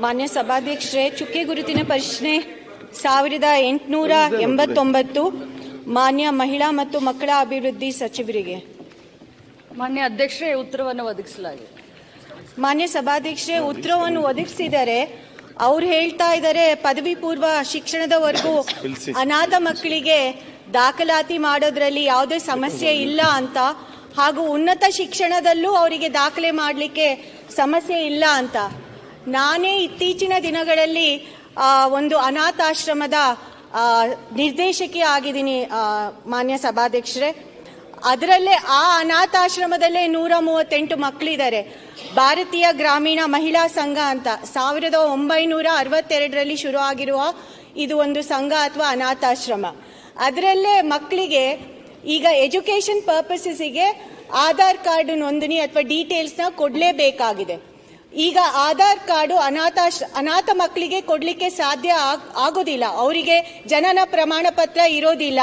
ಮಾನ್ಯ ಸಭಾಧ್ಯಕ್ಷರೇ ಚುಕ್ಕೆ ಗುರುತಿನ ಪ್ರಶ್ನೆ ಸಾವಿರದ ಎಂಟುನೂರ ಎಂಬತ್ತೊಂಬತ್ತು ಮಾನ್ಯ ಮಹಿಳಾ ಮತ್ತು ಮಕ್ಕಳ ಅಭಿವೃದ್ಧಿ ಸಚಿವರಿಗೆ. ಮಾನ್ಯ ಅಧ್ಯಕ್ಷರೇ ಉತ್ತರವನ್ನು ಒದಗಿಸಲಾಗಿದೆ. ಮಾನ್ಯ ಸಭಾಧ್ಯಕ್ಷರೇ ಉತ್ತರವನ್ನು ಒದಗಿಸಿದರೆ ಅವ್ರು ಹೇಳ್ತಾ ಇದ್ದಾರೆ ಪದವಿ ಪೂರ್ವ ಶಿಕ್ಷಣದವರೆಗೂ ಅನಾಥ ಮಕ್ಕಳಿಗೆ ದಾಖಲಾತಿ ಮಾಡೋದ್ರಲ್ಲಿ ಯಾವುದೇ ಸಮಸ್ಯೆ ಇಲ್ಲ ಅಂತ ಹಾಗೂ ಉನ್ನತ ಶಿಕ್ಷಣದಲ್ಲೂ ಅವರಿಗೆ ದಾಖಲೆ ಮಾಡಲಿಕ್ಕೆ ಸಮಸ್ಯೆ ಇಲ್ಲ ಅಂತ. ನಾನೇ ಇತ್ತೀಚಿನ ದಿನಗಳಲ್ಲಿ ಒಂದು ಅನಾಥಾಶ್ರಮದ ನಿರ್ದೇಶಕಿ ಆಗಿದ್ದೀನಿ ಮಾನ್ಯ ಸಭಾಧ್ಯಕ್ಷರೇ. ಅದರಲ್ಲೇ ಆ ಅನಾಥಾಶ್ರಮದಲ್ಲೇ ನೂರ ಮೂವತ್ತೆಂಟು ಮಕ್ಕಳಿದ್ದಾರೆ ಭಾರತೀಯ ಗ್ರಾಮೀಣ ಮಹಿಳಾ ಸಂಘ ಅಂತ. ಸಾವಿರದ ಒಂಬೈನೂರ ಅರವತ್ತೆರಡರಲ್ಲಿ ಶುರು ಆಗಿರುವ ಇದು ಒಂದು ಸಂಘ ಅಥವಾ ಅನಾಥಾಶ್ರಮ. ಅದರಲ್ಲೇ ಮಕ್ಕಳಿಗೆ ಈಗ ಎಜುಕೇಷನ್ ಪರ್ಪಸಸ್ಗೆ ಆಧಾರ್ ಕಾರ್ಡ್ ನೋಂದಣಿ ಅಥವಾ ಡೀಟೇಲ್ಸ್ನ ಕೊಡಲೇಬೇಕಾಗಿದೆ. ಈಗ ಆಧಾರ್ ಕಾರ್ಡು ಅನಾಥಾಶ್ ಅನಾಥ ಮಕ್ಕಳಿಗೆ ಕೊಡಲಿಕ್ಕೆ ಸಾಧ್ಯ ಆಗ್- ಆಗೋದಿಲ್ಲ. ಅವರಿಗೆ ಜನನ ಪ್ರಮಾಣ ಪತ್ರ ಇರೋದಿಲ್ಲ.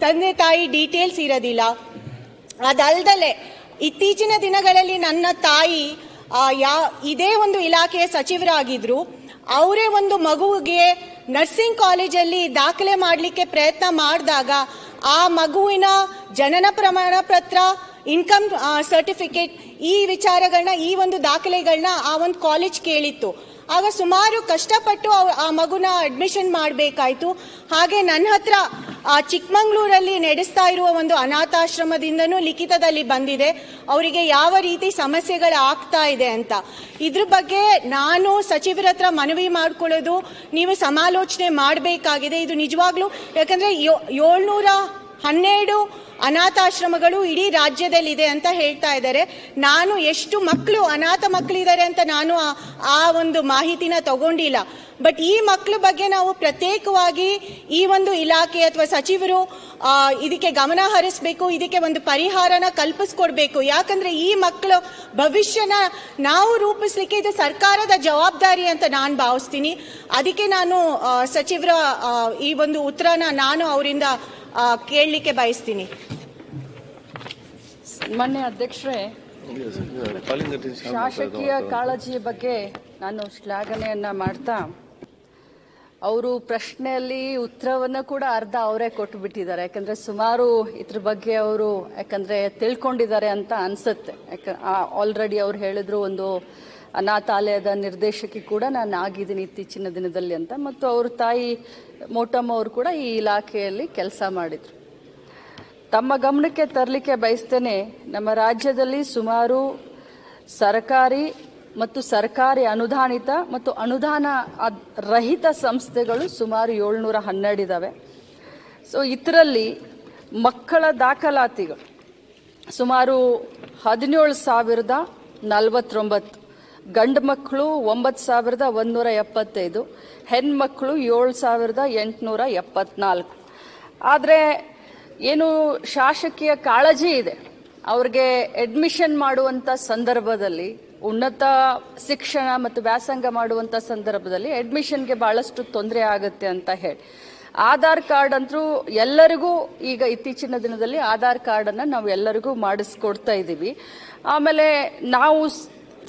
ತಂದೆ ತಾಯಿ ಡೀಟೇಲ್ಸ್ ಇರೋದಿಲ್ಲ. ಅದಲ್ದಲೆ ಇತ್ತೀಚಿನ ದಿನಗಳಲ್ಲಿ ನನ್ನ ತಾಯಿ ಯಾ, ಇದೇ ಒಂದು ಇಲಾಖೆಯ ಸಚಿವರಾಗಿದ್ದರು ಅವರೇ ಒಂದು ಮಗುವಿಗೆ ನರ್ಸಿಂಗ್ ಕಾಲೇಜಲ್ಲಿ ದಾಖಲೆ ಮಾಡಲಿಕ್ಕೆ ಪ್ರಯತ್ನ ಮಾಡಿದಾಗ ಆ ಮಗುವಿನ ಜನನ ಪ್ರಮಾಣ ಪತ್ರ ಇನ್ಕಮ್ ಸರ್ಟಿಫಿಕೇಟ್ ಈ ವಿಚಾರಗಳನ್ನ ಈ ಒಂದು ದಾಖಲೆಗಳನ್ನ ಆ ಒಂದು ಕಾಲೇಜ್ ಕೇಳಿತ್ತು. ಆಗ ಸುಮಾರು ಕಷ್ಟಪಟ್ಟು ಆ ಮಗುನ ಅಡ್ಮಿಷನ್ ಮಾಡಬೇಕಾಯ್ತು. ಹಾಗೆ ನನ್ನ ಹತ್ರ ಆ ಚಿಕ್ಕಮಂಗ್ಳೂರಲ್ಲಿ ನಡೆಸ್ತಾ ಇರುವ ಒಂದು ಅನಾಥಾಶ್ರಮದಿಂದನೂ ಲಿಖಿತದಲ್ಲಿ ಬಂದಿದೆ. ಅವರಿಗೆ ಯಾವ ರೀತಿ ಸಮಸ್ಯೆಗಳು ಆಗ್ತಾ ಇದೆ ಅಂತ. ಇದ್ರ ಬಗ್ಗೆ ನಾನು ಸಚಿವರ ಹತ್ರ ಮನವಿ ಮಾಡ್ಕೊಳ್ಳೋದು, ನೀವು ಸಮಾಲೋಚನೆ ಮಾಡಬೇಕಾಗಿದೆ. ಇದು ನಿಜವಾಗ್ಲೂ, ಯಾಕಂದ್ರೆ ಏಳ್ನೂರ ಹನ್ನೆರಡು ಅನಾಥಾಶ್ರಮಗಳು ಇಡೀ ರಾಜ್ಯದಲ್ಲಿದೆ ಅಂತ ಹೇಳ್ತಾ ಇದ್ದಾರೆ. ನಾನು ಎಷ್ಟು ಮಕ್ಕಳು, ಅನಾಥ ಮಕ್ಕಳಿದ್ದಾರೆ ಅಂತ ನಾನು ಆ- ಒಂದು ಮಾಹಿತಿನ ತಗೊಂಡಿಲ್ಲ. ಬಟ್ ಈ ಮಕ್ಕಳ ಬಗ್ಗೆ ನಾವು ಪ್ರತ್ಯೇಕವಾಗಿ ಈ ಒಂದು ಇಲಾಖೆ ಅಥವಾ ಸಚಿವರು ಇದಕ್ಕೆ ಗಮನ ಹರಿಸಬೇಕು, ಇದಕ್ಕೆ ಒಂದು ಪರಿಹಾರನ ಕಲ್ಪಿಸ್ಕೊಡ್ಬೇಕು. ಯಾಕಂದ್ರೆ ಈ ಮಕ್ಕಳು ಭವಿಷ್ಯನ ನಾವು ರೂಪಿಸ್ಲಿಕ್ಕೆ ಇದು ಸರ್ಕಾರದ ಜವಾಬ್ದಾರಿ ಅಂತ ನಾನು ಭಾವಿಸ್ತೀನಿ. ಅದಕ್ಕೆ ನಾನು ಸಚಿವರ ಈ ಒಂದು ಉತ್ತರನ ನಾನು ಅವರಿಂದ ಕೇಳಲಿಕ್ಕೆ ಬಯಸ್ತೀನಿ. ಮೊನ್ನೆ ಅಧ್ಯಕ್ಷರೇ ಶಾಸಕೀಯ ಕಾಳಜಿಯ ಬಗ್ಗೆ ನಾನು ಶ್ಲಾಘನೆಯನ್ನ ಮಾಡ್ತಾ, ಅವರು ಪ್ರಶ್ನೆಯಲ್ಲಿ ಉತ್ತರವನ್ನು ಕೂಡ ಅರ್ಧ ಅವರೇ ಕೊಟ್ಟು ಬಿಟ್ಟಿದ್ದಾರೆ ಯಾಕಂದ್ರೆ ಸುಮಾರು ಇದ್ರ ಬಗ್ಗೆ ಅವರು ಯಾಕಂದ್ರೆ ತಿಳ್ಕೊಂಡಿದ್ದಾರೆ ಅಂತ ಅನ್ಸುತ್ತೆ. ಆಲ್ರೆಡಿ ಅವ್ರು ಹೇಳಿದ್ರು ಒಂದು ಅನಾಥಾಲಯದ ನಿರ್ದೇಶಕಿ ಕೂಡ ನಾನು ಆಗಿದ್ದೀನಿ ಇತ್ತೀಚಿನ ದಿನದಲ್ಲಿ ಅಂತ. ಮತ್ತು ಅವ್ರ ತಾಯಿ ಮೋಟಮ್ಮ ಅವರು ಕೂಡ ಈ ಇಲಾಖೆಯಲ್ಲಿ ಕೆಲಸ ಮಾಡಿದ್ರು. ತಮ್ಮ ಗಮನಕ್ಕೆ ತರಲಿಕ್ಕೆ ಬಯಸ್ತೇನೆ, ನಮ್ಮ ರಾಜ್ಯದಲ್ಲಿ ಸುಮಾರು ಸರ್ಕಾರಿ ಮತ್ತು ಸರ್ಕಾರಿ ಅನುದಾನಿತ ಮತ್ತು ಅನುದಾನ ರಹಿತ ಸಂಸ್ಥೆಗಳು ಸುಮಾರು ಏಳ್ನೂರ ಹನ್ನೆರಡಿದ್ದಾವೆ ಸೊ, ಇದರಲ್ಲಿ ಮಕ್ಕಳ ದಾಖಲಾತಿಗಳು ಸುಮಾರು ಹದಿನೇಳು ಸಾವಿರದ ನಲವತ್ತೊಂಬತ್ತು, ಗಂಡು ಮಕ್ಕಳು ಒಂಬತ್ತು ಸಾವಿರದ ಒಂದೂರ ಎಪ್ಪತ್ತೈದು ಹೆಣ್ಮಕ್ಳು ಏಳು ಸಾವಿರದ ಎಂಟುನೂರ ಎಪ್ಪತ್ನಾಲ್ಕು. ಆದರೆ ಏನು ಶಾಸಕೀಯ ಕಾಳಜಿ ಇದೆ. ಅವ್ರಿಗೆ ಅಡ್ಮಿಷನ್ ಮಾಡುವಂಥ ಸಂದರ್ಭದಲ್ಲಿ, ಉನ್ನತ ಶಿಕ್ಷಣ ಮತ್ತು ವ್ಯಾಸಂಗ ಮಾಡುವಂಥ ಸಂದರ್ಭದಲ್ಲಿ ಅಡ್ಮಿಷನ್ಗೆ ಬಹಳಷ್ಟು ತೊಂದರೆ ಆಗುತ್ತೆ ಅಂತ ಹೇಳಿ. ಆಧಾರ್ ಕಾರ್ಡ್ ಅಂತೂ ಎಲ್ಲರಿಗೂ ಈಗ ಇತ್ತೀಚಿನ ದಿನದಲ್ಲಿ ಆಧಾರ್ ಕಾರ್ಡನ್ನು ನಾವು ಎಲ್ಲರಿಗೂ ಮಾಡಿಸ್ಕೊಡ್ತಾ ಇದ್ದೀವಿ ಆಮೇಲೆ ನಾವು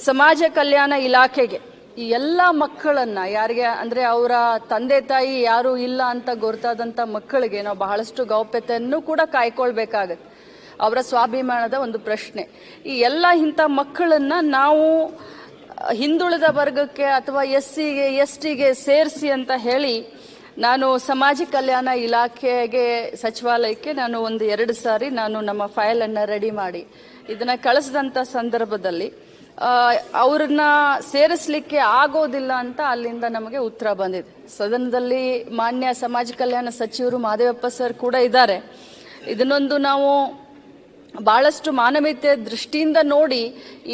ಸಮಾಜ ಕಲ್ಯಾಣ ಇಲಾಖೆಗೆ ಈ ಎಲ್ಲ ಮಕ್ಕಳನ್ನ, ಯಾರಿಗೆ ಅಂದ್ರೆ ಅವರ ತಂದೆ ತಾಯಿ ಯಾರು ಇಲ್ಲ ಅಂತ ಗೊತ್ತಾದಂತ ಮಕ್ಕಳಿಗೆ ನಾವು ಬಹಳಷ್ಟು ಗೌಪ್ಯತೆಯನ್ನು ಕೂಡ ಕಾಯ್ಕೊಳ್ಬೇಕಾಗತ್ತೆ. ಅವರ ಸ್ವಾಭಿಮಾನದ ಒಂದು ಪ್ರಶ್ನೆ. ಈ ಎಲ್ಲ ಇಂಥ ಮಕ್ಕಳನ್ನ ನಾವು, ಹಿಂದುಳಿದ ವರ್ಗಕ್ಕೆ ಅಥವಾ ಎಸ್ ಸಿಗೆ ಎಸ್ ಟಿಗೆ ಸೇರಿಸಿ ಅಂತ ಹೇಳಿ, ನಾನು ಸಮಾಜ ಕಲ್ಯಾಣ ಇಲಾಖೆಗೆ, ಸಚಿವಾಲಯಕ್ಕೆ ನಾನು ಒಂದು ಎರಡು ಸಾರಿ ನಾನು ನಮ್ಮ ಫೈಲ್ ಅನ್ನ ರೆಡಿ ಮಾಡಿ. ಇದನ್ನ ಕಳಿಸಿದಂತ ಸಂದರ್ಭದಲ್ಲಿ ಅವ್ರನ್ನ ಸೇರಿಸ್ಲಿಕ್ಕೆ ಆಗೋದಿಲ್ಲ ಅಂತ ಅಲ್ಲಿಂದ ನಮಗೆ ಉತ್ತರ ಬಂದಿದೆ. ಸದನದಲ್ಲಿ ಮಾನ್ಯ ಸಮಾಜ ಕಲ್ಯಾಣ ಸಚಿವರು ಮಾದೇವಪ್ಪ ಸರ್ ಕೂಡ ಇದ್ದಾರೆ. ಇದನ್ನೊಂದು ನಾವು ಬಹಳಷ್ಟು ಮಾನವೀಯತೆ ದೃಷ್ಟಿಯಿಂದ ನೋಡಿ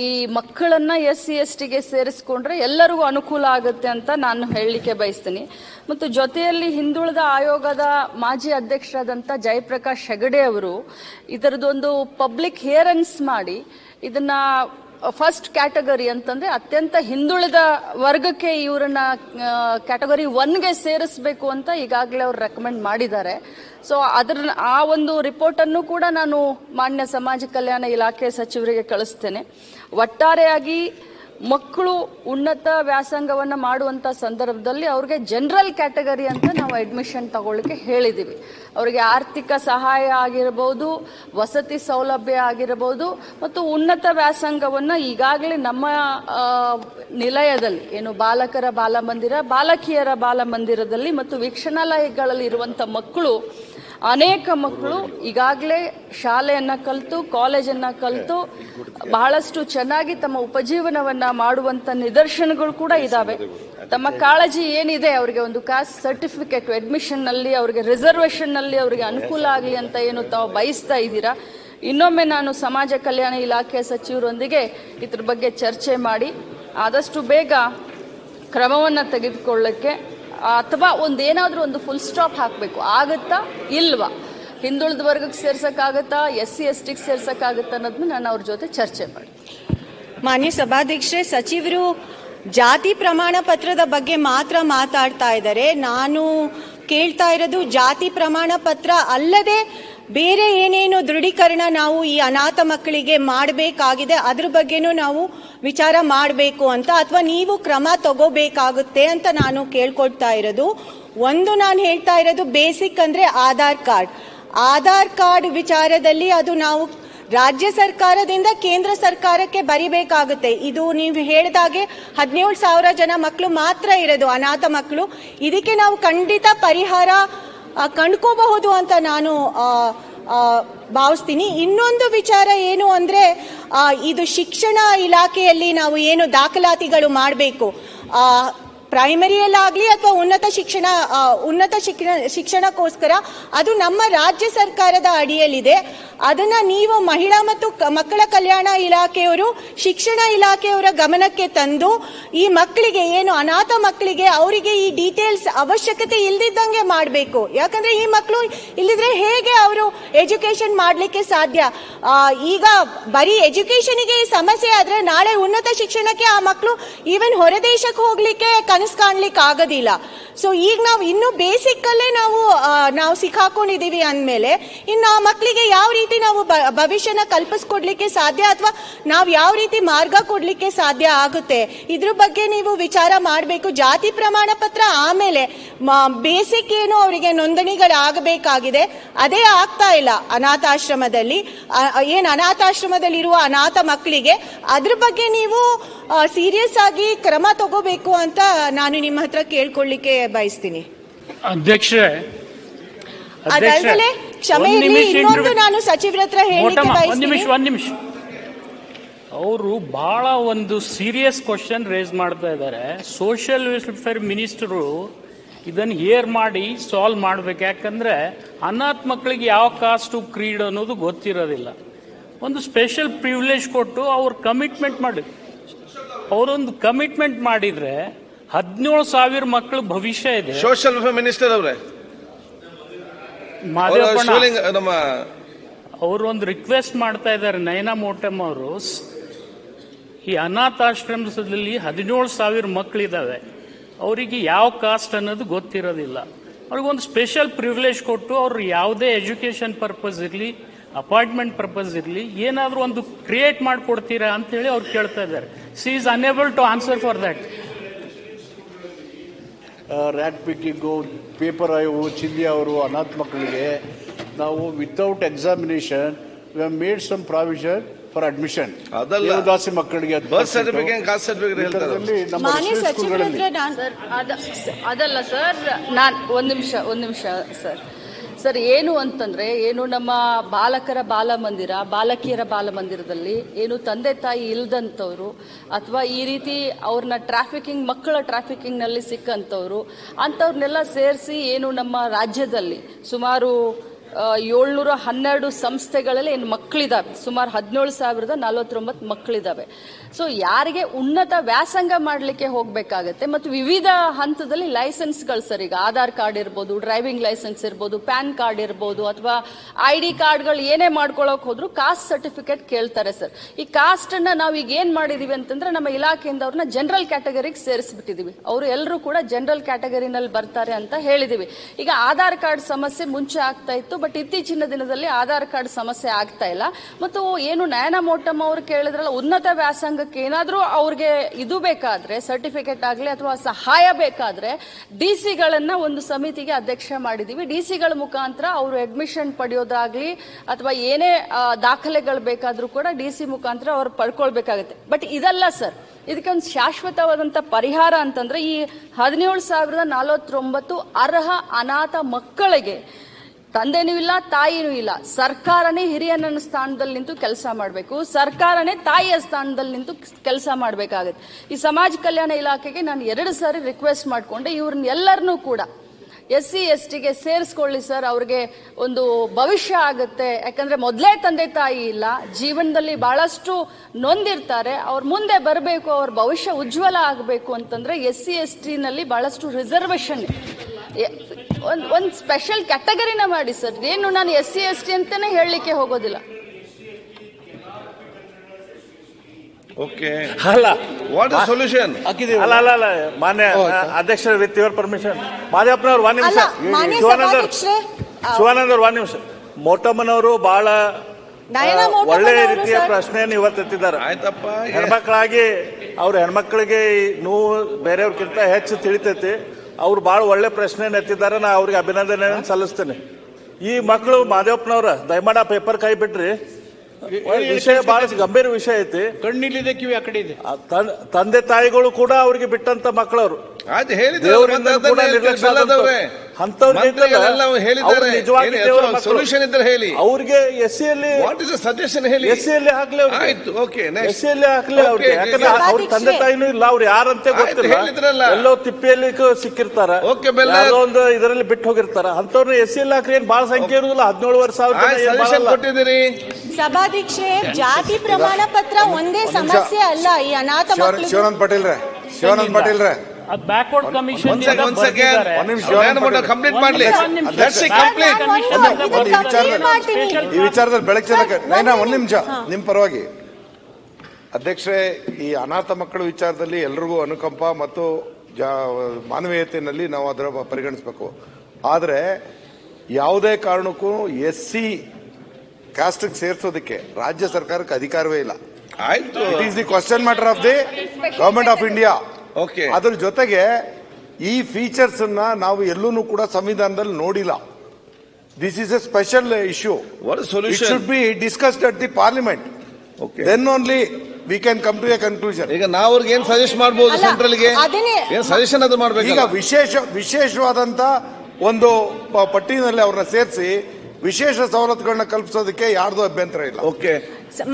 ಈ ಮಕ್ಕಳನ್ನ ಎಸ್ ಸಿ ಎಸ್ ಟಿಗೆ ಸೇರಿಸ್ಕೊಂಡ್ರೆ ಎಲ್ಲರಿಗೂ ಅನುಕೂಲ ಆಗುತ್ತೆ ಅಂತ ನಾನು ಹೇಳಲಿಕ್ಕೆ ಬಯಸ್ತೀನಿ. ಮತ್ತು ಜೊತೆಯಲ್ಲಿ ಹಿಂದುಳಿದ ಆಯೋಗದ ಮಾಜಿ ಅಧ್ಯಕ್ಷರಾದಂಥ ಜಯಪ್ರಕಾಶ್ ಹೆಗಡೆ ಅವರು ಇದರದೊಂದು ಪಬ್ಲಿಕ್ ಹಿಯರೆನ್ಸ್ ಮಾಡಿ ಇದನ್ನ ಫಸ್ಟ್ ಕ್ಯಾಟಗರಿ ಅಂತಂದ್ರೆ ಅತ್ಯಂತ ಹಿಂದುಳಿದ ವರ್ಗಕ್ಕೆ ಇವರನ್ನ ಕ್ಯಾಟಗರಿ ಒನ್ಗೆ ಸೇರಿಸಬೇಕು ಅಂತ ಈಗಾಗಲೇ ಅವ್ರು ರೆಕಮೆಂಡ್ ಮಾಡಿದ್ದಾರೆ. ಸೊ ಅದರ, ಆ ಒಂದು ರಿಪೋರ್ಟ್ ಅನ್ನು ಕೂಡ ನಾನು ಮಾನ್ಯ ಸಮಾಜ ಕಲ್ಯಾಣ ಇಲಾಖೆ ಸಚಿವರಿಗೆ ಕಳಿಸ್ತೇನೆ. ಒಟ್ಟಾರೆಯಾಗಿ ಮಕ್ಕಳು ಉನ್ನತ ವ್ಯಾಸಂಗವನ್ನು ಮಾಡುವಂಥ ಸಂದರ್ಭದಲ್ಲಿ ಅವ್ರಿಗೆ ಜನರಲ್ ಕ್ಯಾಟಗರಿ ಅಂತ ನಾವು ಅಡ್ಮಿಷನ್ ತಗೊಳ್ಳಿಕ್ಕೆ ಹೇಳಿದ್ದೀವಿ ಅವರಿಗೆ ಆರ್ಥಿಕ ಸಹಾಯ ಆಗಿರ್ಬೋದು, ವಸತಿ ಸೌಲಭ್ಯ ಆಗಿರ್ಬೋದು, ಮತ್ತು ಉನ್ನತ ವ್ಯಾಸಂಗವನ್ನು ಈಗಾಗಲೇ ನಮ್ಮ ನಿಲಯದಲ್ಲಿ, ಏನು ಬಾಲಕರ ಬಾಲಮಂದಿರ, ಬಾಲಕಿಯರ ಬಾಲಮಂದಿರದಲ್ಲಿ ಮತ್ತು ವೀಕ್ಷಣಾಲಯಗಳಲ್ಲಿ ಇರುವಂಥ ಮಕ್ಕಳು ಅನೇಕ ಮಕ್ಕಳು ಈಗಾಗಲೇ ಶಾಲೆಯನ್ನು ಕಲಿತು, ಕಾಲೇಜನ್ನು ಕಲಿತು, ಬಹಳಷ್ಟು ಚೆನ್ನಾಗಿ ತಮ್ಮ ಉಪಜೀವನವನ್ನು ಮಾಡುವಂಥ ನಿದರ್ಶನಗಳು ಕೂಡ ಇದ್ದಾವೆ ತಮ್ಮ ಕಾಳಜಿ ಏನಿದೆ ಅವರಿಗೆ ಒಂದು ಕಾಸ್ಟ್ ಸರ್ಟಿಫಿಕೇಟ್, ಅಡ್ಮಿಷನ್ನಲ್ಲಿ ಅವರಿಗೆ, ರಿಸರ್ವೇಷನ್ನಲ್ಲಿ ಅವರಿಗೆ ಅನುಕೂಲ ಆಗಲಿ ಅಂತ ಏನು ತಾವು ಬಯಸ್ತಾ ಇದ್ದೀರಾ? ಇನ್ನೊಮ್ಮೆ ನಾನು ಸಮಾಜ ಕಲ್ಯಾಣ ಇಲಾಖೆ ಸಚಿವರೊಂದಿಗೆ ಇದ್ರ ಬಗ್ಗೆ ಚರ್ಚೆ ಮಾಡಿ, ಆದಷ್ಟು ಬೇಗ ಕ್ರಮವನ್ನು ತೆಗೆದುಕೊಳ್ಳಕ್ಕೆ ಅಥವಾ ಒಂದೇನಾದ್ರೂ ಒಂದು ಫುಲ್ ಸ್ಟಾಪ್ ಹಾಕಬೇಕು. ಆಗುತ್ತಾ? ಇಲ್ವಾ? ಹಿಂದುಳಿದ ವರ್ಗಕ್ಕೆ ಸೇರ್ಸಕ್ಕಾಗತ್ತಾ? ಎಸ್ ಸಿ ಎಸ್ ಟಿಗೆ ಸೇರ್ಸಕ್ಕಾಗತ್ತಾ ಅನ್ನೋದನ್ನ ನಾನು ಅವ್ರ ಜೊತೆ ಚರ್ಚೆ ಮಾಡಿ ಮಾನ್ಯ ಸಭಾಧ್ಯಕ್ಷರೇ, ಸಚಿವರು ಜಾತಿ ಪ್ರಮಾಣ ಪತ್ರದ ಬಗ್ಗೆ ಮಾತ್ರ ಮಾತಾಡ್ತಾ ಇದ್ದಾರೆ. ನಾನು ಕೇಳ್ತಾ ಇರೋದು ಜಾತಿ ಪ್ರಮಾಣ ಪತ್ರ ಅಲ್ಲದೆ ಬೇರೆ ಏನೇನು ದೃಢೀಕರಣ ನಾವು ಈ ಅನಾಥ ಮಕ್ಕಳಿಗೆ ಮಾಡಬೇಕಾಗಿದೆ, ಅದ್ರ ಬಗ್ಗೆನೂ ನಾವು ವಿಚಾರ ಮಾಡಬೇಕು ಅಂತ, ಅಥವಾ ನೀವು ಕ್ರಮ ತಗೋಬೇಕಾಗುತ್ತೆ ಅಂತ ನಾನು ಕೇಳ್ಕೊಳ್ತಾ ಇರೋದು. ಒಂದು ನಾನು ಹೇಳ್ತಾ ಇರೋದು ಬೇಸಿಕ್ ಅಂದರೆ ಆಧಾರ್ ಕಾರ್ಡ್. ಆಧಾರ್ ಕಾರ್ಡ್ ವಿಚಾರದಲ್ಲಿ ಅದು ನಾವು ರಾಜ್ಯ ಸರ್ಕಾರದಿಂದ ಕೇಂದ್ರ ಸರ್ಕಾರಕ್ಕೆ ಬರಿಬೇಕಾಗುತ್ತೆ. ಇದು ನೀವು ಹೇಳಿದಾಗೆ ಹದಿನೇಳು ಸಾವಿರ ಜನ ಮಕ್ಕಳು ಮಾತ್ರ ಇರೋದು, ಅನಾಥ ಮಕ್ಕಳು ಇದಕ್ಕೆ ನಾವು ಖಂಡಿತ ಪರಿಹಾರ ಕಂಡ್ಕೋಬಹುದು ಅಂತ ನಾನು ಭಾವಿಸ್ತೀನಿ. ಇನ್ನೊಂದು ವಿಚಾರ ಏನು ಅಂದ್ರೆ ಇದು ಶಿಕ್ಷಣ ಇಲಾಖೆಯಲ್ಲಿ ನಾವು ಏನು ದಾಖಲಾತಿಗಳು ಮಾಡಬೇಕು ಪ್ರೈಮರಿಯಲ್ಲಾಗ್ಲಿ ಅಥವಾ ಉನ್ನತ ಶಿಕ್ಷಣ ಉನ್ನತ ಶಿಕ್ಷಣ, ಶಿಕ್ಷಣಕ್ಕೋಸ್ಕರ ಅದು ನಮ್ಮ ರಾಜ್ಯ ಸರ್ಕಾರದ ಅಡಿಯಲ್ಲಿದೆ. ಅದನ್ನು ನೀವು ಮಹಿಳಾ ಮತ್ತು ಮಕ್ಕಳ ಕಲ್ಯಾಣ ಇಲಾಖೆಯವರು, ಶಿಕ್ಷಣ ಇಲಾಖೆಯವರ ಗಮನಕ್ಕೆ ತಂದು ಈ ಮಕ್ಕಳಿಗೆ ಏನು ಅನಾಥ ಮಕ್ಕಳಿಗೆ ಅವರಿಗೆ ಈ ಡೀಟೇಲ್ಸ್ ಅವಶ್ಯಕತೆ ಇಲ್ದಿದ್ದಂಗೆ ಮಾಡಬೇಕು. ಯಾಕಂದ್ರೆ ಈ ಮಕ್ಕಳು ಇಲ್ಲಿದ್ರೆ ಹೇಗೆ ಅವರು ಎಜುಕೇಶನ್ ಮಾಡಲಿಕ್ಕೆ ಸಾಧ್ಯ? ಈಗ ಬರೀ ಈ ಸಮಸ್ಯೆ ಆದರೆ ನಾಳೆ ಉನ್ನತ ಶಿಕ್ಷಣಕ್ಕೆ ಆ ಮಕ್ಕಳು ಈವನ್ ಹೊರದೇಶಕ್ಕೆ ಹೋಗ್ಲಿಕ್ಕೆ ಕನಸು ಕಾಣ್ಲಿಕ್ಕೆ ಆಗೋದಿಲ್ಲ. ಸೊ ಈಗ ನಾವು ಇನ್ನು ಬೇಸಿಕ್ಕಲ್ಲೇ ನಾವು ನಾವು ಸಿಕ್ಕಾಕೊಂಡಿದ್ದೀವಿ ಅಂದಮೇಲೆ, ಇನ್ನು ಆ ಮಕ್ಕಳಿಗೆ ಯಾವ ರೀತಿ ನಾವು ಭವಿಷ್ಯನ ಕಲ್ಪಿಸ್ಕೊಡ್ಲಿಕ್ಕೆ ಸಾಧ್ಯ ಅಥವಾ ನಾವು ಯಾವ ರೀತಿ ಮಾರ್ಗ ಕೊಡ್ಲಿಕ್ಕೆ ಸಾಧ್ಯ ಆಗುತ್ತೆ, ಇದ್ರ ಬಗ್ಗೆ ನೀವು ವಿಚಾರ ಮಾಡಬೇಕು. ಜಾತಿ ಪ್ರಮಾಣ ಪತ್ರ ಆಮೇಲೆ ಬೇಸಿಕ್ ಏನು ಅವರಿಗೆ ನೋಂದಣಿಗಳಾಗಬೇಕಾಗಿದೆ. ಅದೇ ಆಗ್ತಾ ಇಲ್ಲ ಅನಾಥಾಶ್ರಮದಲ್ಲಿ. ಏನು ಅನಾಥಾಶ್ರಮದಲ್ಲಿರುವ ಅನಾಥ ಮಕ್ಕಳಿಗೆ ಅದ್ರ ಬಗ್ಗೆ ನೀವು ಸೀರಿಯಸ್ ಆಗಿ ಕ್ರಮ ತಗೋಬೇಕು ಅಂತ ನಾನು ನಿಮ್ಮ ಹತ್ರ ಕೇಳ್ಕೊಳ್ಳಿಕ್ಕೆ ಬಯಸ್ತೀನಿ. ಅಧ್ಯಕ್ಷರೇ ಅದಾದ್ಮೇಲೆ ಕ್ಷಮೆ ಒಂದ್ ನಿಮಿಷ ಇನ್ನೊಂದು ನಾನು ಸಚಿವರ ಹತ್ರ ಹೇಳಿಕ್ಕೆ ಬಯಸ್ತೀನಿ. ಒಂದ್ ನಿಮಿಷ. ಅವರು ಬಹಳ ಒಂದು ಸೀರಿಯಸ್ ಕ್ವಶನ್ ರೇಸ್ ಮಾಡ್ತಾ ಇದ್ದಾರೆ. ಸೋಷಿಯಲ್ ವೆಲ್ಫೇರ್ ಮಿನಿಸ್ಟರು ಇದನ್ನು ಏರ್ ಮಾಡಿ ಸಾಲ್ವ್ ಮಾಡ್ಬೇಕು. ಯಾಕಂದ್ರೆ ಅನಾಥ ಮಕ್ಕಳಿಗೆ ಯಾವ ಕಾಸ್ಟು ಕ್ರೀಡ್ ಅನ್ನೋದು ಗೊತ್ತಿರೋದಿಲ್ಲ. ಒಂದು ಸ್ಪೆಷಲ್ ಪ್ರಿವಿಲೇಜ್ ಕೊಟ್ಟು ಅವ್ರ ಕಮಿಟ್ಮೆಂಟ್ ಮಾಡಿ ಅವರೊಂದು ಕಮಿಟ್ಮೆಂಟ್ ಮಾಡಿದ್ರೆ ಹದಿನೇಳು ಸಾವಿರ ಮಕ್ಕಳ ಭವಿಷ್ಯ ಇದೆ. ಸೋಷಿಯಲ್ ಮಿನಿಸ್ಟರ್ ಅವರೇ. ನಮ್ಮ ಅವರು ಒಂದು ರಿಕ್ವೆಸ್ಟ್ ಮಾಡ್ತಾ ಇದ್ದಾರೆ ನಯನಾ ಮೋಟಮ್ ಅವರು. ಈ ಅನಾಥಾಶ್ರಮದಲ್ಲಿ ಹದಿನೇಳು ಸಾವಿರ ಮಕ್ಕಳಿದ್ದಾವೆ ಅವರಿಗೆ ಯಾವ ಕಾಸ್ಟ್ ಅನ್ನೋದು ಗೊತ್ತಿರೋದಿಲ್ಲ. ಅವ್ರಿಗೊಂದು ಸ್ಪೆಷಲ್ ಪ್ರಿವಿಲೇಜ್ ಕೊಟ್ಟು ಅವ್ರು ಯಾವುದೇ ಎಜುಕೇಷನ್ ಪರ್ಪಸ್ ಇರಲಿ ಅಪಾಯಿಂಟ್ಮೆಂಟ್ ಪರ್ಪಸ್ ಇರಲಿ, ಏನಾದರೂ ಒಂದು ಕ್ರಿಯೇಟ್ ಮಾಡಿಕೊಡ್ತೀರಾ ಅಂತ ಹೇಳಿ ಅವ್ರು ಕೇಳ್ತಾ ಇದ್ದಾರೆ. She is unable to answer for that rag picking paper ಆಯವು, ಚಿಲ್ಲಿ ಅವರು ಅನಾಥ ಮಕ್ಕಳಿಗೆ ನಾವು without examination we made some provision for admission ಅದಲ್ಲ. ದಾಸಿ ಮಕ್ಕಳಿಗೆ ಬರ್ತ್ ಸರ್ಟಿಫಿಕೇಟ್ ಕಾಸ್ಟ್ ಸರ್ಟಿಫಿಕೇಟ್ ಹೇಳ್ತಾರೆ ಮಾನ್ಯ residential ಸಚಿವರ ಹತ್ರ ನಾನು ಸರ್ ಅದ ಅದಲ್ಲ ಸರ್ ನಾನು ಒಂದು ನಿಮಿಷ ಒಂದು ನಿಮಿಷ ಸರ್ ಸರ್ ಏನು ಅಂತಂದ್ರೆ ಏನು ನಮ್ಮ ಬಾಲಕರ ಬಾಲಮಂದಿರ ಬಾಲಕಿಯರ ಬಾಲಮಂದಿರದಲ್ಲಿ ಏನು ತಂದೆ ತಾಯಿ ಇಲ್ದಂಥವ್ರು ಅಥವಾ ಈ ರೀತಿ ಅವ್ರನ್ನ ಟ್ರಾಫಿಕಿಂಗ್ ಮಕ್ಕಳ ಟ್ರಾಫಿಕಿಂಗ್ನಲ್ಲಿ ಸಿಕ್ಕಂಥವ್ರು ಅಂಥವ್ರನ್ನೆಲ್ಲ ಸೇರಿಸಿ ಏನು ನಮ್ಮ ರಾಜ್ಯದಲ್ಲಿ ಸುಮಾರು ಏಳ್ನೂರ ಹನ್ನೆರಡು ಸಂಸ್ಥೆಗಳಲ್ಲಿ ಏನು ಮಕ್ಕಳಿದ್ದಾವೆ ಸುಮಾರು ಹದಿನೇಳು ಸಾವಿರದ ನಲವತ್ತೊಂಬತ್ತು ಮಕ್ಕಳಿದ್ದಾವೆ ಸೊ ಯಾರಿಗೆ ಉನ್ನತ ವ್ಯಾಸಂಗ ಮಾಡಲಿಕ್ಕೆ ಹೋಗಬೇಕಾಗತ್ತೆ ಮತ್ತು ವಿವಿಧ ಹಂತದಲ್ಲಿ ಲೈಸೆನ್ಸ್ಗಳು ಸರ್ ಈಗ. ಆಧಾರ್ ಕಾರ್ಡ್ ಇರ್ಬೋದು ಡ್ರೈವಿಂಗ್ ಲೈಸೆನ್ಸ್ ಇರ್ಬೋದು, ಪ್ಯಾನ್ ಕಾರ್ಡ್ ಇರ್ಬೋದು ಅಥವಾ ಐ ಡಿ ಕಾರ್ಡ್ಗಳು ಏನೇ ಮಾಡ್ಕೊಳ್ಳೋಕೆ ಹೋದರೂ ಕಾಸ್ಟ್ ಸರ್ಟಿಫಿಕೇಟ್ ಕೇಳ್ತಾರೆ ಸರ್. ಈ ಕಾಸ್ಟನ್ನು ನಾವು ಈಗ ಏನು ಮಾಡಿದ್ದೀವಿ ಅಂತಂದ್ರೆ ನಮ್ಮ ಇಲಾಖೆಯಿಂದ ಅವ್ರನ್ನ ಜನರಲ್ ಕ್ಯಾಟಗರಿಗೆ ಸೇರಿಸ್ಬಿಟ್ಟಿದ್ದೀವಿ ಅವರು ಎಲ್ಲರೂ ಕೂಡ ಜನರಲ್ ಕ್ಯಾಟಗರಿನಲ್ಲಿ ಬರ್ತಾರೆ ಅಂತ ಹೇಳಿದ್ದೀವಿ ಈಗ ಆಧಾರ್ ಕಾರ್ಡ್ ಸಮಸ್ಯೆ ಮುಂಚೆ ಆಗ್ತಾ ಇತ್ತು ಬಟ್ ಇತ್ತೀಚಿನ ದಿನದಲ್ಲಿ ಆಧಾರ್ ಕಾರ್ಡ್ ಸಮಸ್ಯೆ ಆಗ್ತಾ ಇಲ್ಲ. ಮತ್ತು ಏನು ನಯನ ಮೋಟಮ್ ಅವರು ಕೇಳಿದ್ರಲ್ಲ, ಉನ್ನತ ವ್ಯಾಸಂಗಕ್ಕೆ ಏನಾದರೂ ಅವ್ರಿಗೆ ಇದು ಬೇಕಾದ್ರೆ, ಸರ್ಟಿಫಿಕೇಟ್ ಆಗಲಿ ಅಥವಾ ಸಹಾಯ ಬೇಕಾದ್ರೆ, ಡಿ ಸಿಗಳನ್ನ ಒಂದು ಸಮಿತಿಗೆ ಅಧ್ಯಕ್ಷ ಮಾಡಿದೀವಿ. ಡಿ ಸಿಗಳ ಮುಖಾಂತರ ಅವರು ಅಡ್ಮಿಷನ್ ಪಡೆಯೋದಾಗ್ಲಿ ಅಥವಾ ಏನೇ ದಾಖಲೆಗಳು ಬೇಕಾದರೂ ಕೂಡ ಡಿ ಸಿ ಮುಖಾಂತರ ಅವ್ರು ಪಡ್ಕೊಳ್ಬೇಕಾಗುತ್ತೆ. ಬಟ್ ಇದಲ್ಲ ಸರ್ ಇದಕ್ಕೆ ಒಂದು ಶಾಶ್ವತವಾದಂತ ಪರಿಹಾರ ಅಂತಂದ್ರೆ ಈ ಹದಿನೇಳು ಸಾವಿರದ ನಲವತ್ತೊಂಬತ್ತು ಅರ್ಹ ಅನಾಥ ಮಕ್ಕಳಿಗೆ ತಂದೆನೂ ಇಲ್ಲ, ತಾಯಿನೂ ಇಲ್ಲ. ಸರ್ಕಾರನೇ ಹಿರಿಯನ ಸ್ಥಾನದಲ್ಲಿ ನಿಂತು ಕೆಲಸ ಮಾಡಬೇಕು. ಸರ್ಕಾರನೇ ತಾಯಿಯ ಸ್ಥಾನದಲ್ಲಿ ನಿಂತು ಕೆಲಸ ಮಾಡಬೇಕಾಗುತ್ತೆ. ಈ ಸಮಾಜ ಕಲ್ಯಾಣ ಇಲಾಖೆಗೆ ನಾನು ಎರಡು ಸಾರಿ ರಿಕ್ವೆಸ್ಟ್ ಮಾಡಿಕೊಂಡೆ. ಇವ್ರನ್ನೆಲ್ಲರನ್ನೂ ಕೂಡ ಎಸ್ ಸಿ ಎಸ್ ಟಿಗೆ ಸೇರಿಸ್ಕೊಳ್ಳಿ ಸರ್. ಅವ್ರಿಗೆ ಒಂದು ಭವಿಷ್ಯ ಆಗುತ್ತೆ. ಯಾಕಂದ್ರೆ ಮೊದಲೇ ತಂದೆ ತಾಯಿ ಇಲ್ಲ. ಜೀವನದಲ್ಲಿ ಬಹಳಷ್ಟು ನೊಂದಿರ್ತಾರೆ. ಅವ್ರ ಮುಂದೆ ಬರಬೇಕು, ಅವ್ರ ಭವಿಷ್ಯ ಉಜ್ವಲ ಆಗಬೇಕು ಅಂತಂದ್ರೆ ಎಸ್ ಸಿ ಎಸ್ ಟಿನಲ್ಲಿ ಬಹಳಷ್ಟು ರಿಸರ್ವೇಶನ್ ಒಂದು ಒಂದು ಸ್ಪೆಷಲ್ ಕ್ಯಾಟಗರಿನ ಮಾಡಿ ಸರ್ ಏನು ನಾನು ಎಸ್ ಸಿ ಎಸ್ ಟಿ ಅಂತಾನೆ ಹೇಳಲಿಕ್ಕೆ ಹೋಗೋದಿಲ್ಲ. ಓಕೆ ಅಲ್ಲ. ವಾಟ್ ಇಸ್ ಸೊಲ್ಯೂಷನ್ ಅಲ್ಲ ಅಲ್ಲ ಅಲ್ಲ. ಮಾನ್ಯ ಅಧ್ಯಕ್ಷರ ವಿತ್ ಯುವರ್ ಪರ್ಮಿಷನ್ ಮಾದೇವಪ್ಪನವ್ರು ಒಂದು ನಿಮಿಷ. ಶಿವಾನಂದ ಶಿವಾನಂದ ಅವ್ರು ಒಂದ್ ನಿಮಿಷ. ಮೋಟಮ್ಮನವರು ಬಹಳ ಒಳ್ಳೆ ರೀತಿಯ. ಪ್ರಶ್ನೆಯನ್ನು ಇವತ್ತು ಎತ್ತಿದ್ದಾರೆ ಆಯ್ತಪ್ಪ ಹೆಣ್ಮಕ್ಳಾಗಿ ಅವ್ರ ಹೆಣ್ಮಕ್ಳಿಗೆ ನೋವು ಬೇರೆಯವ್ರಕ್ಕಿಂತ ಹೆಚ್ಚು ತಿಳಿತೈತಿ. ಅವ್ರು ಬಹಳ ಒಳ್ಳೆ ಪ್ರಶ್ನೆಯನ್ನು ಎತ್ತಿದ್ದಾರೆ, ನಾ ಅವ್ರಿಗೆ ಅಭಿನಂದನೆ ಸಲ್ಲಿಸ್ತೇನೆ. ಈ ಮಕ್ಕಳು ಮಾದೇವಪ್ಪನವ್ರ, ದಯಮಾಡಿ ಪೇಪರ್ ಕೈ ಬಿಟ್ರಿ. ವಿಷಯ ಬಹಳ ಗಂಭೀರ ವಿಷಯ ಐತಿ. ಕಣ್ಣಿಲ್ಲಿದೆ ಕಿವಿ ಆ ಕಡೆ ಇದೆ. ಆ ತನ್- ತಂದೆ ತಾಯಿಗಳು ಕೂಡ ಅವ್ರಿಗೆ ಬಿಟ್ಟಂತ ಮಕ್ಕಳವ್ರು. ಆಯ್ತು ಹೇಳಿದ್ರೆ ದೇವರಿಂದ ಕೂಡ ನಿರ್ಲಕ್ಷ್ಯ ಆದಂತವ್ರು. ಅಂಥವ್ರಿಗೆ ಹೇಳಿದ್ದಾರೆ. ನಿಜವಾಗಿ ದೇವರ ಮಕ್ಕಳು. ಸೊಲ್ಯೂಷನ್ ಇದ್ರೆ ಹೇಳಿ. ಅವ್ರಿಗೆ ಎಸ್ ಸಿ ಅಲ್ಲಿ ವಾಟ್ ಇಸ್ ಸಜೆಷನ್ ಹೇಳಿ. ಎಸ್ ಸಿ ಅಲ್ಲಿ ಹಾಕ್ಲಿ ಅವ್ರಿಗೆ. ಆಯ್ತು ಓಕೆ ಎಸ್ ನೆಕ್ಸ್ಟ್ ಸಿ ಅಲ್ಲಿ ಹಾಕ್ಲಿ ಅವ್ರಿಗೆ. ಯಾಕಂದ್ರೆ. ಅವ್ರ ತಂದೆ ತಾಯಿನೂ ಇಲ್ಲ ಅವ್ರು ಯಾರಂತ ಆಯ್ತು, ಗೊತ್ತಿಲ್ಲ. ಹೇಳಿದ್ರಲ್ಲ. ಎಲ್ಲೋ ತಿಪ್ಪಿಯಲ್ಲಿ ಕ- ಸಿಕ್ಕಿರ್ತಾರ. ಓಕೆ ಬೆಲ್ಲ. ಯಾವ್ದೋ ಒಂದು ಇದರಲ್ಲಿ ಬಿಟ್ಟು ಹೋಗಿರ್ತಾರ. ಅಂತವ್ರನ್ನ ಎಸ್ ಸಿ ಅಲ್ಲಿ ಹಾಕ್ರಿ ಏನ್ ಬಹಳ ಸಂಖ್ಯೆ ಇರುದಿಲ್ಲ ಹದಿನೇಳುವರೆ ಸಾವಿರ ಜನ ಏನ್ ಸಜೆಷನ್. ಕೊಟ್ಟಿದ್ದೀರಿ. ಸಭಾಧ್ಯಕ್ಷೆ ಜಾತಿ ಪ್ರಮಾಣ ಪತ್ರ ಒಂದೇ ಸಮಸ್ಯೆ ಅಲ್ಲ ಈ ಅನಾಥ ಮಕ್ಕಳು ಶಿವಾನಂದ್ ಪಟೇಲ್ ರೇ ಶಿವಾನಂದ್ ಪಟೇಲ್ ರೇ ಬ್ಯಾಕ್ವರ್ಡ್ ಕಮಿಷನ್ ಕಂಪ್ಲೀಟ್ ಮಾಡ್ಲಿ ಈ ವಿಚಾರದಲ್ಲಿ- complete. ಮಾಡ್ತೀನಿ. ಈ ವಿಚಾರದಲ್ಲಿ ಬೆಳಕು ಚೆಲ್ಲಕ್ಕೆ ಸರ್, ನೈನಾ ಒಂದ್ ನಿಮಿಷ. ನಿಮ್ ಪರವಾಗಿ. ಅಧ್ಯಕ್ಷರೇ ಈ ಅನಾಥ ಮಕ್ಕಳ ವಿಚಾರದಲ್ಲಿ ಎಲ್ರಿಗೂ ಅನುಕಂಪ ಮತ್ತು ಜಾ- ಮಾನವೀಯತೆಯಲ್ಲಿ ನಾವು ಅದರ ಪರಿಗಣಿಸಬೇಕು. ಆದ್ರೆ ಯಾವುದೇ ಕಾರಣಕ್ಕೂ ಎಸ್ ಸಿ ಕಾಸ್ಟ್ ಸೇರಿಸೋದಕ್ಕೆ ರಾಜ್ಯ ಸರ್ಕಾರಕ್ಕೆ ಅಧಿಕಾರವೇ ಇಲ್ಲ. ಆಯ್ತು. It is the question matter of the government of India okay ಅದ್ರ ಜೊತೆಗೆ ಈ ಫೀಚರ್ಸ್ ಅನ್ನ ನಾವು ಎಲ್ಲೂ ಕೂಡ ಸಂವಿಧಾನದಲ್ಲಿ ನೋಡಿಲ್ಲ. This is a special issue What it should be discussed at the parliament okay then only we can come to a conclusion ಈಗ ನಾವು ಅವ್ರಿಗೆ ಏನ್ ಸಜೆಸ್ಟ್ ಮಾಡ್ಬೋದು ಅಲ್ಲ, ಸೆಂಟ್ರಲ್ಗೆ ಅದನ್ನೇ- ಏನ್ ಸಜೆಷನ್ ಅದು ಈಗ ಮಾಡ್ಬೇಕು ವಿಶೇಷ ವಿಶೇಷವಾದಂತ ಒಂದು ಪ- ಪಟ್ಟಿನಲ್ಲಿ ಅವ್ರನ್ನ ಸೇರಿಸಿ ವಿಶೇಷ ಸವಲತ್ತುಗಳನ್ನ ಕಲ್ಪಿಸೋದಕ್ಕೆ ಯಾರ್ದು ಅಭ್ಯಂತರ ಇಲ್ಲ. ಓಕೆ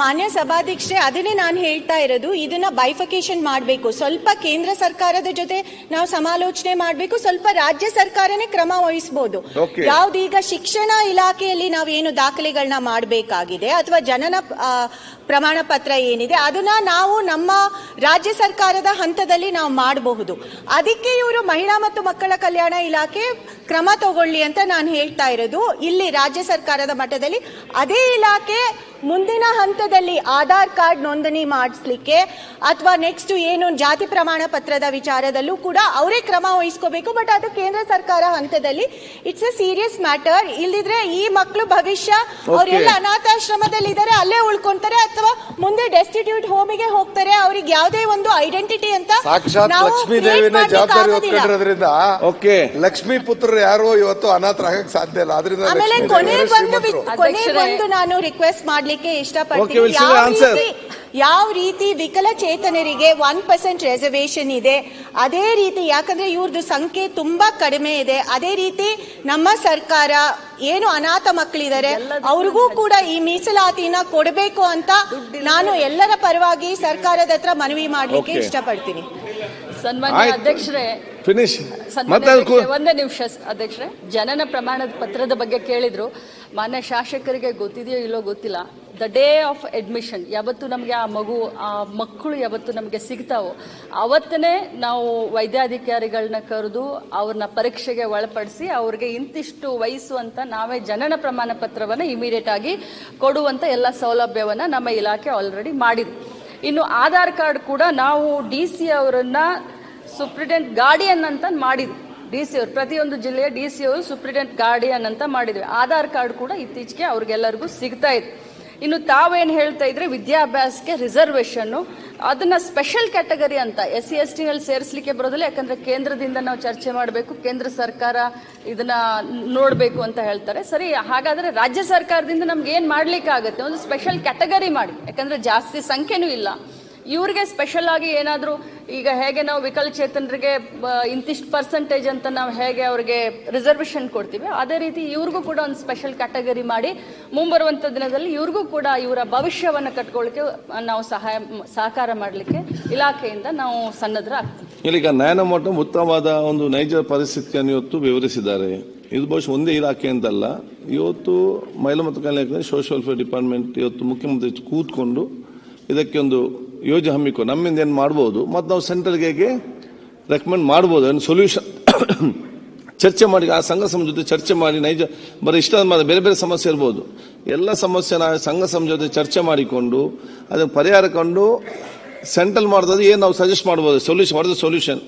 ಮಾನ್ಯ ಸಭಾಧ್ಯಕ್ಷೆ ಅದನ್ನೇ ನಾನು ಹೇಳ್ತಾ ಇರೋದು ಇದನ್ನ ಬೈಫಕೇಶನ್ ಮಾಡಬೇಕು. ಸ್ವಲ್ಪ ಕೇಂದ್ರ ಸರ್ಕಾರದ ಜೊತೆ ನಾವು ಸಮಾಲೋಚನೆ ಮಾಡಬೇಕು ಸ್ವಲ್ಪ ರಾಜ್ಯ ಸರ್ಕಾರನೇ ಕ್ರಮ ವಹಿಸಬಹುದು ಯಾವ್ದು ಯಾವ್ದೀಗ ಶಿಕ್ಷಣ ಇಲಾಖೆಯಲ್ಲಿ ನಾವು ಏನು ದಾಖಲೆಗಳನ್ನ ಮಾಡಬೇಕಾಗಿದೆ ಅಥವಾ ಜನನ ಪ್ರಮಾಣ ಪತ್ರ ಏನಿದೆ ಅದನ್ನ ನಾವು ನಮ್ಮ ರಾಜ್ಯ ಸರ್ಕಾರದ ಹಂತದಲ್ಲಿ ನಾವು ಮಾಡಬಹುದು. ಅದಕ್ಕೆ ಇವರು ಮಹಿಳಾ ಮತ್ತು ಮಕ್ಕಳ ಕಲ್ಯಾಣ ಇಲಾಖೆ ಕ್ರಮ ತಗೊಳ್ಳಿ ಅಂತ ನಾನು ಹೇಳ್ತಾ ಇರೋದು. ಇಲ್ಲಿ ರಾಜ್ಯ ಸರ್ಕಾರದ ಮಟ್ಟದಲ್ಲಿ ಅದೇ ಇಲಾಖೆ ಮುಂದಿನ ಹಂತದಲ್ಲಿ ಆಧಾರ್ ಕಾರ್ಡ್ ನೋಂದಣಿ ಮಾಡಿಸ್ಲಿಕ್ಕೆ ಅಥವಾ ನೆಕ್ಸ್ಟ್ ಏನು ಜಾತಿ ಪ್ರಮಾಣ ಪತ್ರದ ವಿಚಾರದಲ್ಲೂ ಕೂಡ ಅವರೇ ಕ್ರಮ ವಹಿಸ್ಕೋಬೇಕು ಬಟ್ ಅದು ಕೇಂದ್ರ ಸರ್ಕಾರ ಹಂತದಲ್ಲಿ ಇಟ್ಸ್ ಎ ಸೀರಿಯಸ್ ಮ್ಯಾಟರ್ ಇಲ್ಲಿದ್ರೆ ಈ ಮಕ್ಕಳು ಭವಿಷ್ಯ ಅವರೆಲ್ಲ ಅನಾಥಾಶ್ರಮದಲ್ಲಿ ಇದ್ದಾರೆ ಅಲ್ಲೇ ಉಳ್ಕೊಂತಾರೆ ಅಥವಾ ಮುಂದೆ ಡೆಸ್ಟಿಟ್ಯೂಟ್ ಹೋಮಿಗೆ ಹೋಗ್ತಾರೆ ಅವ್ರಿಗೆ ಯಾವುದೇ ಒಂದು ಐಡೆಂಟಿಟಿ ಅಂತ ಲಕ್ಷ್ಮೀ ದೇವಿನ ಜವಾಬ್ದಾರಿ ಆಗೋದಿಲ್ಲ. ಹೊತ್ಕೊಂಡಿರೋದ್ರಿಂದ ಓಕೆ ಲಕ್ಷ್ಮೀ ಪುತ್ರರು ಯಾರು ಇವತ್ತು ಅನಾಥರಾಗಕ್ ಸಾಧ್ಯ ಇಲ್ಲ ಅದರಿಂದ ಆಮೇಲೆ ಲಕ್ಷ್ಮೀ ಕೊನೆ ದೇವಿಯರೇ ಒಂದು ವಿ- ಶ್ರೀಮಂತರು. ಕೊನೆ ಅಧ್ಯಕ್ಷರೇ. ಒಂದು ನಾನು ರಿಕ್ವೆಸ್ಟ್ ಮಾಡ್ಲಿಕ್ಕೆ ಇಷ್ಟಪಡ್ತೀನಿ. ಯಾವ ರೀತಿ ಯಾವ ರೀತಿ ವಿಕಲಚೇತನರಿಗೆ ಒನ್ ಪರ್ಸೆಂಟ್ ರಿಸರ್ವೇಶನ್ ಇದೆ ಅದೇ ರೀತಿ ಯಾಕಂದ್ರೆ ಇವ್ರದ್ದು ಸಂಖ್ಯೆ ತುಂಬಾ ಕಡಿಮೆ ಇದೆ. ಅದೇ ರೀತಿ ನಮ್ಮ ಸರ್ಕಾರ ಏನು ಅನಾಥ ಮಕ್ಕಳಿದ್ದಾರೆ ಅವ್ರಿಗೂ ಕೂಡ ಈ ಮೀಸಲಾತಿನ ಕೊಡಬೇಕು ಅಂತ ನಾನು ಎಲ್ಲರ ಪರವಾಗಿ ಸರ್ಕಾರದ ಹತ್ರ ಮನವಿ ಮಾಡ್ಲಿಕ್ಕೆ. ಇಷ್ಟಪಡ್ತೀನಿ. ಸನ್ಮಾನ್ಯ. ಅಧ್ಯಕ್ಷರೇ ಫಿನಿಶ್ ಒಂದೇ ನಿಮಿಷ ಅಧ್ಯಕ್ಷರೇ. ಜನನ ಪ್ರಮಾಣದ ಪತ್ರದ ಬಗ್ಗೆ ಕೇಳಿದ್ರು. ಮಾನ್ಯ ಶಾಸಕರಿಗೆ ಗೊತ್ತಿದೆಯೋ ಇಲ್ಲೋ ಗೊತ್ತಿಲ್ಲ. ದ ಡೇ ಆಫ್ ಅಡ್ಮಿಷನ್ ಯಾವತ್ತು ನಮಗೆ ಆ ಮಗು ಆ ಮಕ್ಕಳು ಯಾವತ್ತು ನಮಗೆ ಸಿಗ್ತಾವೋ ಅವತ್ತನೇ ನಾವು ವೈದ್ಯಾಧಿಕಾರಿಗಳನ್ನ ಕರೆದು ಅವ್ರನ್ನ ಪರೀಕ್ಷೆಗೆ ಒಳಪಡಿಸಿ ಅವ್ರಿಗೆ ಇಂತಿಷ್ಟು ವಯಸ್ಸು ಅಂತ ನಾವೇ ಜನನ ಪ್ರಮಾಣ ಪತ್ರವನ್ನು ಇಮಿಡಿಯೇಟ್ ಆಗಿ ಕೊಡುವಂತ ಎಲ್ಲ ಸೌಲಭ್ಯವನ್ನ ನಮ್ಮ ಇಲಾಖೆ ಆಲ್ರೆಡಿ ಮಾಡಿದೆ. ಇನ್ನು ಆಧಾರ್ ಕಾರ್ಡ್ ಕೂಡ ನಾವು ಡಿ ಸಿ ಅವರನ್ನ ಸುಪ್ರಿಟೆಂಟ್ ಗಾರ್ಡಿಯನ್ ಅಂತ ಮಾಡಿದ್ವಿ ಡಿ ಸಿ ಅವರು, ಪ್ರತಿಯೊಂದು ಜಿಲ್ಲೆಯ ಡಿ ಸಿ ಅವರು ಸುಪ್ರೀಡೆಂಟ್ ಗಾರ್ಡಿಯನ್ ಅಂತ ಮಾಡಿದ್ವಿ ಆಧಾರ್ ಕಾರ್ಡ್ ಕೂಡ ಇತ್ತೀಚೆಗೆ ಅವ್ರಿಗೆಲ್ಲರಿಗೂ ಸಿಗ್ತಾ ಇತ್ತು ಇನ್ನು ತಾವೇನು ಹೇಳ್ತಾ ಇದ್ರೆ ವಿದ್ಯಾಭ್ಯಾಸಕ್ಕೆ ರಿಸರ್ವೇಷನ್ನು ಅದನ್ನ ಸ್ಪೆಷಲ್ ಕ್ಯಾಟಗರಿ ಅಂತ ಎಸ್ ಸಿ ಎಸ್ ಟಿನಲ್ಲಿ ಸೇರಿಸಲಿಕ್ಕೆ ಬರೋದಿಲ್ಲ, ಯಾಕಂದ್ರೆ ಕೇಂದ್ರದಿಂದ ನಾವು ಚರ್ಚೆ ಮಾಡಬೇಕು, ಕೇಂದ್ರ ಸರ್ಕಾರ ಇದನ್ನ ನೋಡಬೇಕು ಅಂತ ಹೇಳ್ತಾರೆ. ಸರಿ, ಹಾಗಾದ್ರೆ ರಾಜ್ಯ ಸರ್ಕಾರದಿಂದ ನಮ್ಗೆ ಏನು ಮಾಡ್ಲಿಕ್ಕೆ ಆಗುತ್ತೆ ಒಂದು ಸ್ಪೆಷಲ್ ಕ್ಯಾಟಗರಿ ಮಾಡಿ. ಯಾಕಂದ್ರೆ ಜಾಸ್ತಿ ಸಂಖ್ಯೆನೂ ಇಲ್ಲ. ಇವ್ರಿಗೆ ಸ್ಪೆಷಲ್ ಆಗಿ ಏನಾದರೂ ಈಗ ಹೇಗೆ ನಾವು ವಿಕಲಚೇತನರಿಗೆ ಇಂತಿಷ್ಟು ಪರ್ಸೆಂಟೇಜ್ ಅಂತ ನಾವು ಹೇಗೆ ಅವ್ರಿಗೆ ರಿಸರ್ವೇಷನ್ ಕೊಡ್ತೀವಿ, ಅದೇ ರೀತಿ ಇವ್ರಿಗೂ ಕೂಡ ಒಂದು ಸ್ಪೆಷಲ್ ಕ್ಯಾಟಗರಿ ಮಾಡಿ ಮುಂಬರುವಂಥ ದಿನದಲ್ಲಿ ಇವ್ರಿಗೂ ಕೂಡ ಇವರ ಭವಿಷ್ಯವನ್ನು ಕಟ್ಕೊಳ್ಳಿಕ್ಕೆ ನಾವು ಸಹಾಯ, ಸಹಕಾರ ಮಾಡಲಿಕ್ಕೆ ಇಲಾಖೆಯಿಂದ ನಾವು ಸನ್ನದ್ಧರಾಗ್ತೀವಿ ಈಗ ನ್ಯಾಯಮೋಟ ಉತ್ತಮವಾದ ಒಂದು ನೈಜ ಪರಿಸ್ಥಿತಿಯನ್ನು ಇವತ್ತು ವಿವರಿಸಿದ್ದಾರೆ. ಇದು ಬಹುಶಃ ಒಂದೇ ಇಲಾಖೆ ಅಂತಲ್ಲ. ಇವತ್ತು ಮಹಿಳಾ ಮತ್ತು ಕಲ್ಯಾಣ ಸೋಷಿಯಲ್ ವೆಲ್ಫೇರ್ ಡಿಪಾರ್ಟ್ಮೆಂಟ್ ಇವತ್ತು ಮುಖ್ಯಮಂತ್ರಿ ಕೂತ್ಕೊಂಡು ಇದಕ್ಕೆ ಒಂದು ಯೋಜನೆ ಹಮ್ಮಿಕೊ, ನಮ್ಮಿಂದ ಏನು ಮಾಡ್ಬೋದು? ಮತ್ತು ನಾವು ಸೆಂಟ್ರಲ್ಗೆ ಹೇಗೆ ರೆಕಮೆಂಡ್ ಮಾಡ್ಬೋದು? ಏನು ಸೊಲ್ಯೂಷನ್ ಚರ್ಚೆ ಮಾಡಿ, ಆ ಸಂಘ ಸಮ ಜೊತೆ ಚರ್ಚೆ ಮಾಡಿ, ನೈಜ, ಬರೀ ಇಷ್ಟ ಬೇರೆ ಬೇರೆ ಸಮಸ್ಯೆ ಇರ್ಬೋದು. ಎಲ್ಲ ಸಮಸ್ಯೆನ ಸಂಘ ಸಮ ಜೊತೆ ಚರ್ಚೆ ಮಾಡಿಕೊಂಡು, ಅದನ್ನು ಪರಿಹಾರ ಕಂಡು ಸೆಂಟ್ರಲ್ ಮಾಡಿದ್ರೆ ಏನು ನಾವು ಸಜೆಸ್ಟ್ ಮಾಡ್ಬೋದು? Solution what solution